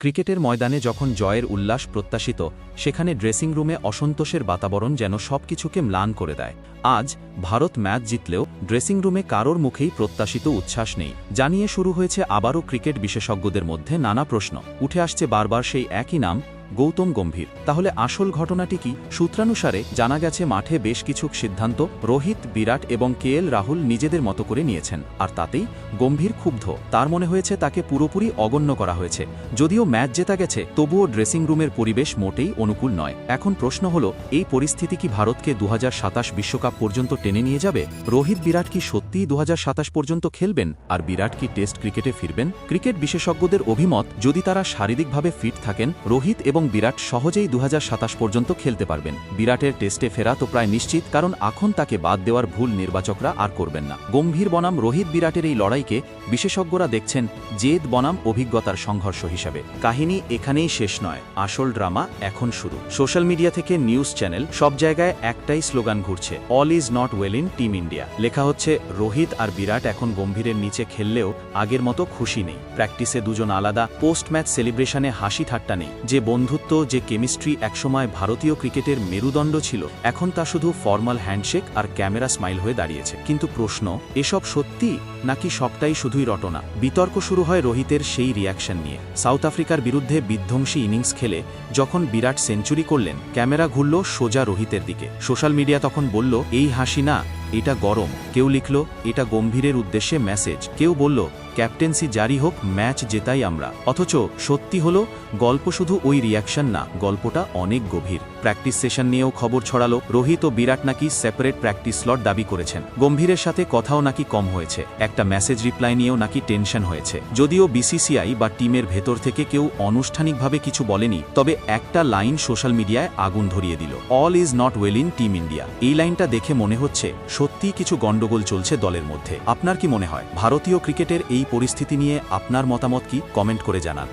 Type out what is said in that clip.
ক্রিকেটের ময়দানে যখন জয়ের উল্লাস প্রত্যাশিত, সেখানে ড্রেসিং রুমে অসন্তোষের বাতাবরণ যেন সবকিছুকে ম্লান করে দেয়। আজ ভারত ম্যাচ জিতলেও ড্রেসিং রুমে কারোর মুখেই প্রত্যাশিত উচ্ছ্বাস নেই। জানিয়ে শুরু হয়েছে আবারও ক্রিকেট বিশেষজ্ঞদের মধ্যে নানা প্রশ্ন। উঠে আসছে বারবার সেই একই নাম গৌতম গম্ভীর। তাহলে আসল ঘটনাটি কি? সূত্রানুসারে জানা গেছে, মাঠে বেশ কিছু সিদ্ধান্ত রোহিত, বিরাট এবং কে রাহুল নিজেদের মতো করে নিয়েছেন। আর তাতেই গম্ভীর ক্ষুব্ধ। তার মনে হয়েছে, তাকে পুরোপুরি অগণ্য করা হয়েছে। যদিও ম্যাচ জেতা গেছে, তবুও ড্রেসিং রুমের পরিবেশ মোটেই অনুকূল নয়। এখন প্রশ্ন হল, এই পরিস্থিতি কি ভারতকে দু বিশ্বকাপ পর্যন্ত টেনে নিয়ে যাবে? রোহিত, বিরাট কি সত্যিই দু হাজার সাতাশ পর্যন্ত খেলবেন? আর বিরাট কি টেস্ট ক্রিকেটে ফিরবেন? ক্রিকেট বিশেষজ্ঞদের অভিমত, যদি তারা শারীরিকভাবে ফিট থাকেন, রোহিত এবং বিরাট সহজেই দু হাজার সাতাশ পর্যন্ত খেলতে পারবেন। বিরাটের টেস্টে ফেরা তো প্রায় নিশ্চিত, কারণ এখন তাকে বাদ দেওয়ার ভুল নির্বাচকরা আর করবেন না। গম্ভীর বনাম রোহিত বিরাটের এই লড়াইকে বিশেষজ্ঞরা দেখছেন জেদ বনাম অভিজ্ঞতার সংঘর্ষ হিসাবে। কাহিনী এখানেই শেষ নয়, আসল ড্রামা এখন শুরু। সোশ্যাল মিডিয়া থেকে নিউজ চ্যানেল সব জায়গায় একটাই স্লোগান ঘুরছে, all is not well in team India. লেখা হচ্ছে, রোহিত আর বিরাট এখন গম্ভীরের নিচে খেললেও আগের মতো খুশি নেই। প্র্যাকটিসে দুজন আলাদা, পোস্ট ম্যাচ সেলিব্রেশনে হাসি ঠাট্টা নেই, যে বন্ধুত্ব যে কেমিস্ট্রি একসময় ভারতীয় ক্রিকেটের মেরুদণ্ড ছিল, এখন তা শুধু ফর্মাল হ্যান্ডশেক আর ক্যামেরা স্মাইল হয়ে দাঁড়িয়েছে। কিন্তু প্রশ্ন, এসব সত্যি? নাকি সবটাই শুধুই রটনা? বিতর্ক শুরু হয় রোহিতের সেই রিয়াকশন নিয়ে। সাউথ আফ্রিকার বিরুদ্ধে বিধ্বংসী ইনিংস খেলে, যখন বিরাট সেঞ্চুরি করলেন, ক্যামেরা ঘুরল সোজা রোহিতের দিকে। সোশ্যাল মিডিয়া তখন বলল, এই হাসি না, এটা গরম। কেউ লিখল, এটা গম্ভীরের উদ্দেশ্যে মেসেজ। কেউ বলল ক্যাপ্টেন্সি জারি হোক, ম্যাচ জেতাই আমরা। অথচ সত্যি হলো, গল্প শুধু ওই রিয়াকশন না, গল্পটা অনেক গভীর। প্র্যাকটিস সেশন নিয়েও খবর ছড়ালো, রোহিত ও বিরাট নাকি সেপারেট প্র্যাকটিস স্লট দাবি করেছেন। গম্ভীরের সাথে কথাও নাকি কম হয়েছে, একটা মেসেজ রিপ্লাই নিয়েও নাকি টেনশন হয়েছে। যদিও বিসিসিআই বা টিমের ভেতর থেকে কেউ আনুষ্ঠানিকভাবে কিছু বলেনি, তবে একটা লাইন সোশ্যাল মিডিয়ায় আগুন ধরিয়ে দিল। All is not well in team India এই লাইনটা দেখে মনে হচ্ছে, সত্যিই কিছু গন্ডগোল চলছে দলের মধ্যে। আপনার কি মনে হয়, ভারতীয় ক্রিকেটের এই পরিস্থিতি নিয়ে আপনার মতামত কি? কমেন্ট করে জানান।